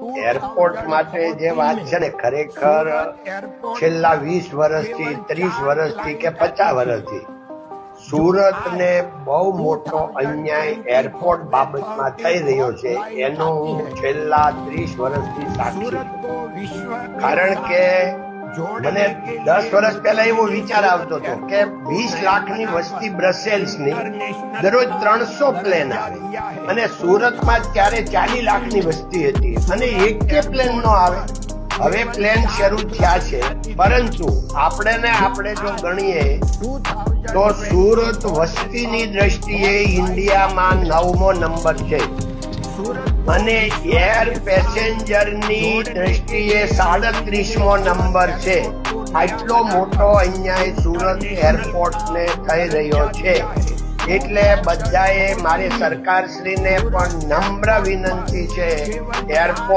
Airport માટે જે વાત છે ને ખરેખર, છેલ્લા વીસ વર્ષથી, ત્રીસ વર્ષથી કે પચાસ વર્ષથી, સુરતને બહુ મોટો અન્યાય એરપોર્ટ બાબતમાં થઈ રહ્યો છે, એનો હું છેલ્લા ત્રીસ વર્ષથી સાક્ષી કારણ કે મને દસ વર્ષ પહેલા એવો વિચાર આવતો હતો કે વીસ લાખની વસ્તી બ્રસેલ્સની દરરોજ ત્રણસો પ્લેન આવે. અને સુરતમાં ત્યારે ચાલીસ લાખની વસ્તી હતી. અને એક કે પ્લેન નો આવે. હવે પ્લેન શરૂ થયા છે. પરંતુ આપણે ને આપણે જો ગણીએ તો સુરત વસ્તીની દ્રષ્ટિએ ઇન્ડિયામાં નવમો નંબર છે. અને એર પેસેન્જરની દ્રષ્ટિએ સાડત્રીસમો નંબર છે. આટલો મોટો અન્યાય સુરત એરપોર્ટને થઈ રહ્યો છે. એટલે બધાએ મારી સરકારશ્રીને પણ નમ્ર વિનંતી છે એરપોર્ટ